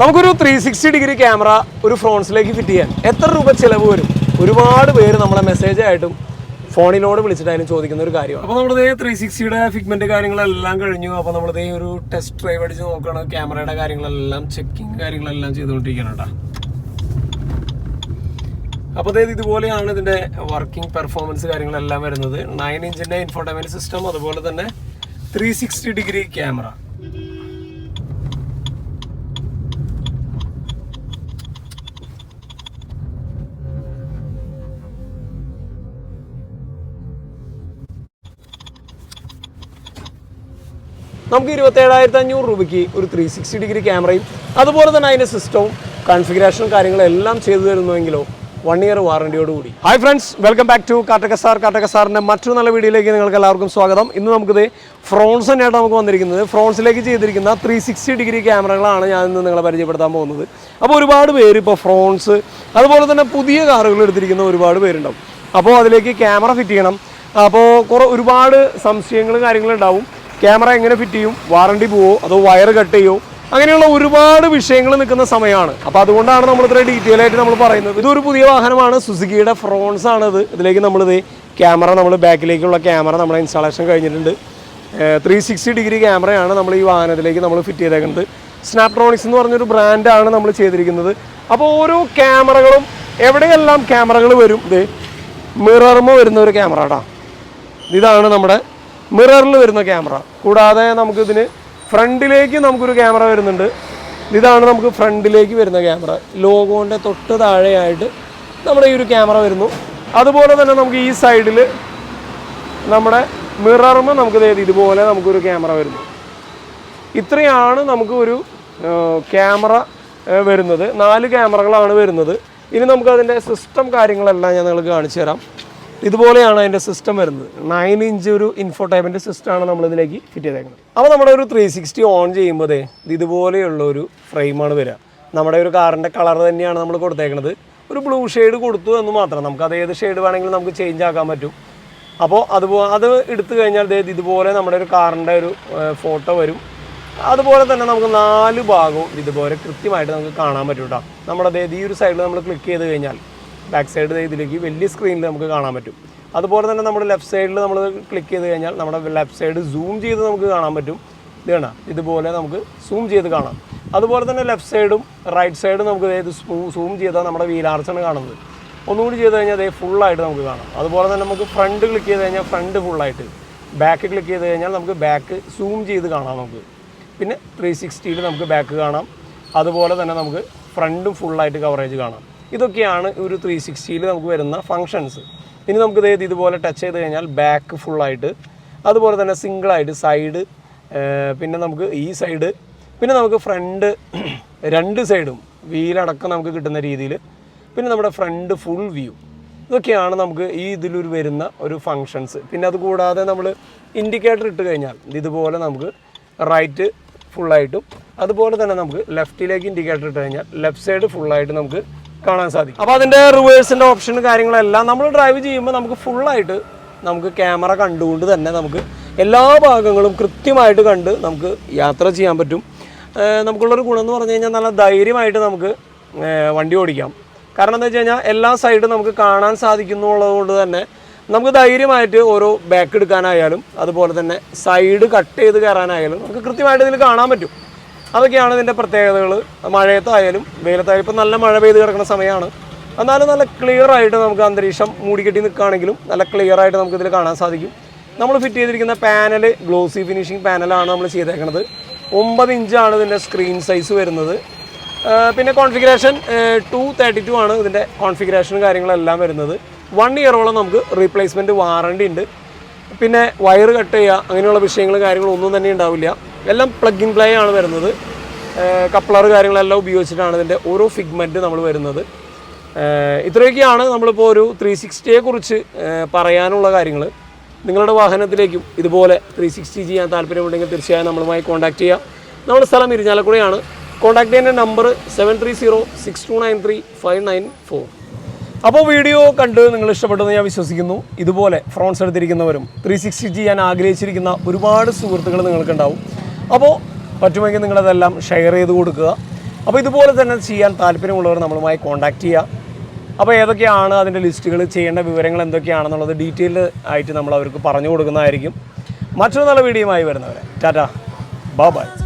നമുക്കൊരു three sixty degree camera ഒരു ഫ്രോൺസിലേക്ക് fit ചെയ്യാൻ എത്ര രൂപ ചിലവ് വരും? ഒരുപാട് പേര് നമ്മളെ മെസ്സേജ് ആയിട്ടും ഫോണിനോട് വിളിച്ചിട്ടായാലും ചോദിക്കുന്ന ഒരു കാര്യമാണ്. അപ്പോൾ നമ്മുടെ ത്രീ സിക്സ്റ്റിയുടെ ഫിഗ്മെന്റ് കാര്യങ്ങളെല്ലാം കഴിഞ്ഞു. അപ്പോൾ നമ്മുടെ ഒരു ടെസ്റ്റ് ഡ്രൈവ് അടിച്ച് നോക്കുകയാണ് ക്യാമറയുടെ കാര്യങ്ങളെല്ലാം ചെക്കിങ് കാര്യങ്ങളെല്ലാം ചെയ്തുകൊണ്ടിരിക്കണം അപ്പോൾ അതായത് ഇതുപോലെയാണ് ഇതിന്റെ വർക്കിംഗ് പെർഫോമൻസ് കാര്യങ്ങളെല്ലാം വരുന്നത്. നയൻ ഇഞ്ചിന്റെ ഇൻഫോർട്ടമെന്റ് സിസ്റ്റം അതുപോലെ തന്നെ ത്രീ സിക്സ്റ്റി ഡിഗ്രി ക്യാമറ നമുക്ക് ഇരുപത്തേഴായിരത്തി അഞ്ഞൂറ് രൂപയ്ക്ക് ഒരു ത്രീ സിക്സ്റ്റി ഡിഗ്രി ക്യാമറയും അതുപോലെ തന്നെ അതിന്റെ സിസ്റ്റവും കോൺഫിഗറേഷനും കാര്യങ്ങളും എല്ലാം ചെയ്തു തരുന്നുവെങ്കിലോ വൺ ഇയർ വാറണ്ടിയോട് കൂടി. Hi friends welcome back to Kattaka sir Kattaka സാറിന്റെ മറ്റൊരു നല്ല വീഡിയോയിലേക്ക് നിങ്ങൾക്ക് എല്ലാവർക്കും സ്വാഗതം. ഇന്ന് നമുക്കിത് ഫ്രോൺസ് തന്നെയാണ് നമുക്ക് വന്നിരിക്കുന്നത്. ഫ്രോൺസിലേക്ക് ചെയ്തിരിക്കുന്ന ത്രീ സിക്സ്റ്റി ഡിഗ്രി ക്യാമറകളാണ് ഞാൻ ഇന്ന് നിങ്ങളെ പരിചയപ്പെടുത്താൻ പോകുന്നത്. അപ്പോൾ ഒരുപാട് പേര് ഇപ്പോൾ ഫ്രോൺസ് അതുപോലെ തന്നെ പുതിയ കാറുകൾ എടുത്തിരിക്കുന്ന ഒരുപാട് പേരുണ്ടാവും. അപ്പോൾ അതിലേക്ക് ക്യാമറ ഫിറ്റ് ചെയ്യണം. അപ്പോൾ കുറേ ഒരുപാട് സംശയങ്ങളും കാര്യങ്ങളും ഉണ്ടാവും. ക്യാമറ എങ്ങനെ ഫിറ്റ് ചെയ്യും? വാറണ്ടി പോവോ? അതോ വയർ കട്ട് ചെയ്യുമോ അങ്ങനെയുള്ള ഒരുപാട് വിഷയങ്ങൾ നിൽക്കുന്ന സമയമാണ്. അപ്പോൾ അതുകൊണ്ടാണ് നമ്മൾ ഇത്ര ഡീറ്റെയിൽ ആയിട്ട് നമ്മൾ പറയുന്നത്. ഇതൊരു പുതിയ വാഹനമാണ്. സുസുക്കിയുടെ ഫ്രോൺസ് ആണ് ഇത് ഇതിലേക്ക് നമ്മളിത് ക്യാമറ നമ്മൾ ബാക്കിലേക്കുള്ള ക്യാമറ നമ്മുടെ ഇൻസ്റ്റാളേഷൻ കഴിഞ്ഞിട്ടുണ്ട്. ത്രീ സിക്സ്റ്റി ഡിഗ്രി ക്യാമറയാണ് നമ്മൾ ഈ വാഹനത്തിലേക്ക് നമ്മൾ ഫിറ്റ് ചെയ്തേക്കുന്നത്. സ്നാപ്ട്രോണിക്സ് എന്ന് പറഞ്ഞൊരു ബ്രാൻഡാണ് നമ്മൾ ചെയ്തിരിക്കുന്നത്. അപ്പോൾ ഓരോ ക്യാമറകളും എവിടെയെല്ലാം ക്യാമറകൾ വരും? ഇത് മിറർമ വരുന്ന ഒരു ക്യാമറ കേട്ടോ ഇതാണ് നമ്മുടെ മിററിൽ വരുന്ന ക്യാമറ. കൂടാതെ നമുക്കിതിന് ഫ്രണ്ടിലേക്ക് നമുക്കൊരു ക്യാമറ വരുന്നുണ്ട്. ഇതാണ് നമുക്ക് ഫ്രണ്ടിലേക്ക് വരുന്ന ക്യാമറ. ലോഗോന്റെ തൊട്ട് താഴെയായിട്ട് നമ്മുടെ ഈ ഒരു ക്യാമറ വരുന്നു. അതുപോലെ തന്നെ നമുക്ക് ഈ സൈഡിൽ നമ്മുടെ മിററുമ നമുക്ക് ഇതുപോലെ നമുക്കൊരു ക്യാമറ വരുന്നു. ഇത്രയാണ് നമുക്ക് ഒരു ക്യാമറ വരുന്നത്. നാല് ക്യാമറകളാണ് വരുന്നത്. ഇനി നമുക്ക് അതിന്റെ സിസ്റ്റം കാര്യങ്ങളെല്ലാം ഞാൻ നിങ്ങൾക്ക് കാണിച്ചു തരാം. ഇതുപോലെയാണ് അതിന്റെ സിസ്റ്റം വരുന്നത്. നയൻ ഇഞ്ച് ഒരു ഇൻഫോ ടൈപ്പിന്റെ സിസ്റ്റമാണ് നമ്മൾ ഇതിലേക്ക് ഫിറ്റ് ചെയ്തേക്കുന്നത്. അപ്പോൾ നമ്മുടെ ഒരു ത്രീ സിക്സ്റ്റി ഓൺ ചെയ്യുമ്പോൾ ഇതുപോലെയുള്ള ഒരു ഫ്രെയിമാണ് വരിക. നമ്മുടെ ഒരു കാറിന്റെ കളർ തന്നെയാണ് നമ്മൾ കൊടുത്തേക്കുന്നത് ഒരു ബ്ലൂ ഷെയ്ഡ് കൊടുത്തു എന്ന് മാത്രം. നമുക്ക് അത് ഏത് ഷെയ്ഡ് വേണമെങ്കിലും നമുക്ക് ചേഞ്ച് ആക്കാൻ പറ്റും. അപ്പോൾ അതുപോലെ അത് എടുത്തു കഴിഞ്ഞാൽ ഇതുപോലെ നമ്മുടെ ഒരു കാറിന്റെ ഒരു ഫോട്ടോ വരും. അതുപോലെ തന്നെ നമുക്ക് നാല് ഭാഗവും ഇതുപോലെ കൃത്യമായിട്ട് നമുക്ക് കാണാൻ പറ്റും കേട്ടോ നമ്മുടെ ഈ ഒരു സൈഡിൽ നമ്മൾ ക്ലിക്ക് ചെയ്ത് കഴിഞ്ഞാൽ ബാക്ക് സൈഡ് ഇതിലേക്ക് വലിയ സ്ക്രീനിൽ നമുക്ക് കാണാൻ പറ്റും. അതുപോലെ തന്നെ നമ്മുടെ ലെഫ്റ്റ് സൈഡിൽ നമ്മൾ ക്ലിക്ക് ചെയ്ത് കഴിഞ്ഞാൽ നമ്മുടെ ലെഫ്റ്റ് സൈഡ് സൂം ചെയ്ത് നമുക്ക് കാണാൻ പറ്റും. ഇത് കാണാം ഇതുപോലെ നമുക്ക് സൂം ചെയ്ത് കാണാം. അതുപോലെ തന്നെ ലെഫ്റ്റ് സൈഡും റൈറ്റ് സൈഡും നമുക്ക് ഇത് സൂം ചെയ്താൽ നമ്മുടെ വീലാർച്ചാണ് കാണുന്നത്. ഒന്നുകൂടി ചെയ്ത് കഴിഞ്ഞാൽ അതേ ഫുള്ളായിട്ട് നമുക്ക് കാണാം. അതുപോലെ തന്നെ നമുക്ക് ഫ്രണ്ട് ക്ലിക്ക് ചെയ്ത് കഴിഞ്ഞാൽ ഫ്രണ്ട് ഫുള്ളായിട്ട് ബാക്ക് ക്ലിക്ക് ചെയ്ത് കഴിഞ്ഞാൽ നമുക്ക് ബാക്ക് സൂം ചെയ്ത് കാണാം നമുക്ക്. പിന്നെ ത്രീ സിക്സ്റ്റിയിൽ നമുക്ക് ബാക്ക് കാണാം. അതുപോലെ തന്നെ നമുക്ക് ഫ്രണ്ടും ഫുള്ളായിട്ട് കവറേജ് കാണാം. ഇതൊക്കെയാണ് ഒരു ത്രീ സിക്സ്റ്റിയിൽ നമുക്ക് വരുന്ന ഫങ്ഷൻസ് ഇനി നമുക്ക് ഇതേത് ഇതുപോലെ ടച്ച് ചെയ്ത് കഴിഞ്ഞാൽ ബാക്ക് ഫുള്ളായിട്ട് അതുപോലെ തന്നെ സിംഗിളായിട്ട് സൈഡ് പിന്നെ നമുക്ക് ഈ സൈഡ് പിന്നെ നമുക്ക് ഫ്രണ്ട് രണ്ട് സൈഡും വീലടക്കം നമുക്ക് കിട്ടുന്ന രീതിയിൽ പിന്നെ നമ്മുടെ ഫ്രണ്ട് ഫുൾ വ്യൂ ഇതൊക്കെയാണ് നമുക്ക് ഈ ഇതിലൊരു വരുന്ന ഒരു ഫങ്ഷൻസ് പിന്നെ അതുകൂടാതെ നമ്മൾ ഇൻഡിക്കേറ്റർ ഇട്ട് കഴിഞ്ഞാൽ ഇതുപോലെ നമുക്ക് റൈറ്റ് ഫുള്ളായിട്ടും അതുപോലെ തന്നെ നമുക്ക് ലെഫ്റ്റിലേക്ക് ഇൻഡിക്കേറ്റർ ഇട്ട് കഴിഞ്ഞാൽ ലെഫ്റ്റ് സൈഡ് ഫുള്ളായിട്ട് നമുക്ക് കാണാൻ സാധിക്കും. അപ്പോൾ അതിന്റെ റിവേഴ്സിന്റെ ഓപ്ഷനും കാര്യങ്ങളെല്ലാം നമ്മൾ ഡ്രൈവ് ചെയ്യുമ്പോൾ നമുക്ക് ഫുള്ളായിട്ട് നമുക്ക് ക്യാമറ കണ്ടുകൊണ്ട് തന്നെ നമുക്ക് എല്ലാ ഭാഗങ്ങളും കൃത്യമായിട്ട് കണ്ട് നമുക്ക് യാത്ര ചെയ്യാൻ പറ്റും. നമുക്കുള്ളൊരു ഗുണം എന്ന് പറഞ്ഞു കഴിഞ്ഞാൽ നല്ല ധൈര്യമായിട്ട് നമുക്ക് വണ്ടി ഓടിക്കാം. കാരണം എന്താ വെച്ച് കഴിഞ്ഞാൽ എല്ലാ സൈഡും നമുക്ക് കാണാൻ സാധിക്കുന്നുള്ളതുകൊണ്ട് തന്നെ നമുക്ക് ധൈര്യമായിട്ട് ഓരോ ബാക്ക് എടുക്കാനായാലും അതുപോലെ തന്നെ സൈഡ് കട്ട് ചെയ്ത് കയറാനായാലും നമുക്ക് കൃത്യമായിട്ട് ഇതിൽ കാണാൻ പറ്റും. അതൊക്കെയാണ് ഇതിന്റെ പ്രത്യേകതകൾ. മഴയത്തായാലും വെയിലത്തായാലും ഇപ്പം നല്ല മഴ പെയ്ത് കിടക്കുന്ന സമയമാണ്. എന്നാലും നല്ല ക്ലിയർ ആയിട്ട് നമുക്ക് അന്തരീക്ഷം മൂടിക്കെട്ടി നിൽക്കുകയാണെങ്കിലും നല്ല ക്ലിയർ ആയിട്ട് നമുക്ക് ഇതിൽ കാണാൻ സാധിക്കും. നമ്മൾ ഫിറ്റ് ചെയ്തിരിക്കുന്ന പാനൽ ഗ്ലോസി ഫിനിഷിംഗ് പാനലാണ് നമ്മൾ ചെയ്തേക്കുന്നത് ഒമ്പത് ഇഞ്ചാണ് ഇതിന്റെ സ്ക്രീൻ സൈസ് വരുന്നത്. പിന്നെ കോൺഫിഗറേഷൻ ടു തേർട്ടി ടു ആണ് ഇതിന്റെ കോൺഫിഗറേഷനും കാര്യങ്ങളെല്ലാം വരുന്നത്. വൺ ഇയറോളം നമുക്ക് റീപ്ലേസ്മെന്റ് വാറണ്ടി ഉണ്ട്. പിന്നെ വയർ കട്ട് ചെയ്യുക അങ്ങനെയുള്ള വിഷയങ്ങളും കാര്യങ്ങളും ഒന്നും തന്നെ ഉണ്ടാവില്ല. എല്ലാം പ്ലഗ് ഇൻ പ്ലേ ആണ് വരുന്നത്. കപ്ലർ കാര്യങ്ങളെല്ലാം ഉപയോഗിച്ചിട്ടാണ് ഇതിന്റെ ഓരോ ഫിഗ്മെന്റ് നമ്മൾ വരുന്നത്. ഇത്രയൊക്കെയാണ് നമ്മളിപ്പോൾ ഒരു ത്രീ സിക്സ്റ്റിയെ കുറിച്ച് പറയാനുള്ള കാര്യങ്ങൾ. നിങ്ങളുടെ വാഹനത്തിലേക്കും ഇതുപോലെ ത്രീ സിക്സ്റ്റി ചെയ്യാൻ താല്പര്യമുണ്ടെങ്കിൽ തീർച്ചയായും നമ്മളുമായി കോൺടാക്ട് ചെയ്യാം. നമ്മുടെ സ്ഥലം ഇരിഞ്ഞാലക്കുടയാണ്. കോൺടാക്ട് ചെയ്യുന്ന number seven three zero six two nine three five nine four അപ്പോൾ വീഡിയോ കണ്ട് നിങ്ങൾ ഇഷ്ടപ്പെട്ടെന്ന് ഞാൻ വിശ്വസിക്കുന്നു. ഇതുപോലെ ഫ്രോൺസ് എടുത്തിരിക്കുന്നവരും ത്രീ സിക്സ്റ്റി ചെയ്യാൻ ആഗ്രഹിച്ചിരിക്കുന്ന ഒരുപാട് സുഹൃത്തുക്കൾ നിങ്ങൾക്കുണ്ടാവും. അപ്പോൾ പറ്റുമെങ്കിൽ നിങ്ങളതെല്ലാം ഷെയർ ചെയ്ത് കൊടുക്കുക. അപ്പോൾ ഇതുപോലെ തന്നെ ചെയ്യാൻ താല്പര്യമുള്ളവർ നമ്മളുമായി കോൺടാക്റ്റ് ചെയ്യുക. അപ്പോൾ ഏതൊക്കെയാണ് അതിന്റെ ലിസ്റ്റുകൾ ചെയ്യേണ്ട വിവരങ്ങൾ എന്തൊക്കെയാണെന്നുള്ളത് ഡീറ്റെയിൽ ആയിട്ട് നമ്മൾ അവർക്ക് പറഞ്ഞു കൊടുക്കുന്നതായിരിക്കും. മറ്റൊരു നല്ല വീഡിയോയുമായി വരുന്നവരെ. ടാറ്റ. ബൈ.